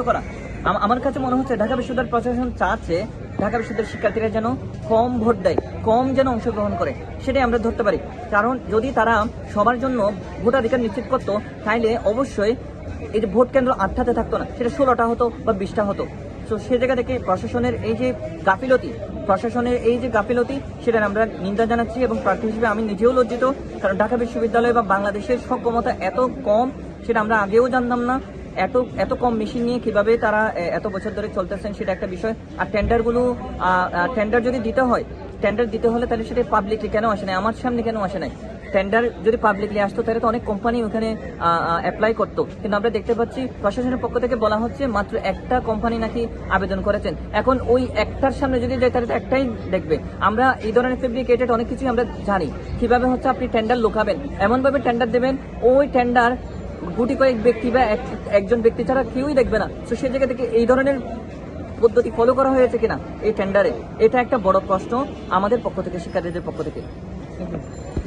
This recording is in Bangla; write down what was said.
উৎসাহিত করা। আম- আমার কাছে মনে হচ্ছে ঢাকা বিশ্ববিদ্যালয় প্রশাসন চাচ্ছে ঢাকা বিশ্ববিদ্যালয়ের শিক্ষার্থীরা যেন কম ভোট দেয়, কম যেন অংশগ্রহণ করে। সেটাই আমরা ধরতে পারি। কারণ যদি তারা সবার জন্য ভোটাধিকার নিশ্চিত করতো তাহলে অবশ্যই এই যে ভোট কেন্দ্র আটটাতে থাকতো না। সেটা ষোলোটা হতো বা বিশটা হতো। তো সে জায়গা থেকে প্রশাসনের এই যে গাফিলতি, প্রশাসনের এই যে গাফিলতি, সেটার আমরা নিন্দা জানাচ্ছি এবং প্রার্থী হিসেবে আমি নিজেও লজ্জিত। কারণ ঢাকা বিশ্ববিদ্যালয় বা বাংলাদেশের সক্ষমতা এত কম, সেটা আমরা আগেও জানতাম না। এত এত কম মেশিন নিয়ে কীভাবে তারা এত বছর ধরে চলতেছেন সেটা একটা বিষয়। আর টেন্ডারগুলো টেন্ডার যদি দিতে হয় টেন্ডার দিতে হলে তাহলে সেটা পাবলিকলি কেন আসে না আমার সামনে কেন আসে নাই? টেন্ডার যদি পাবলিকলি আসতো, তাহলে তো অনেক কোম্পানি ওখানে অ্যাপ্লাই করতো। কিন্তু আমরা দেখতে পাচ্ছি, প্রশাসনের পক্ষ থেকে বলা হচ্ছে, মাত্র একটা কোম্পানি নাকি আবেদন করেছেন। এখন ওই একটার সামনে যদি যায় তাহলে একটাই দেখবে। আমরা এই ধরনের ফেব্রিকেটেড অনেক কিছুই আমরা জানি। কীভাবে হচ্ছে আপনি টেন্ডার লুকাবেন? এমনভাবে টেন্ডার দেবেন, ওই টেন্ডার গুটি কয়েক ব্যক্তি বা এক- একজন ব্যক্তি ছাড়া কেউই দেখবে না। তো সেই জায়গা থেকে এই ধরনের পদ্ধতি ফলো করা হয়েছে কিনা এই টেন্ডারে এটা একটা বড় প্রশ্ন আমাদের পক্ষ থেকে, শিক্ষার্থীদের পক্ষ থেকে।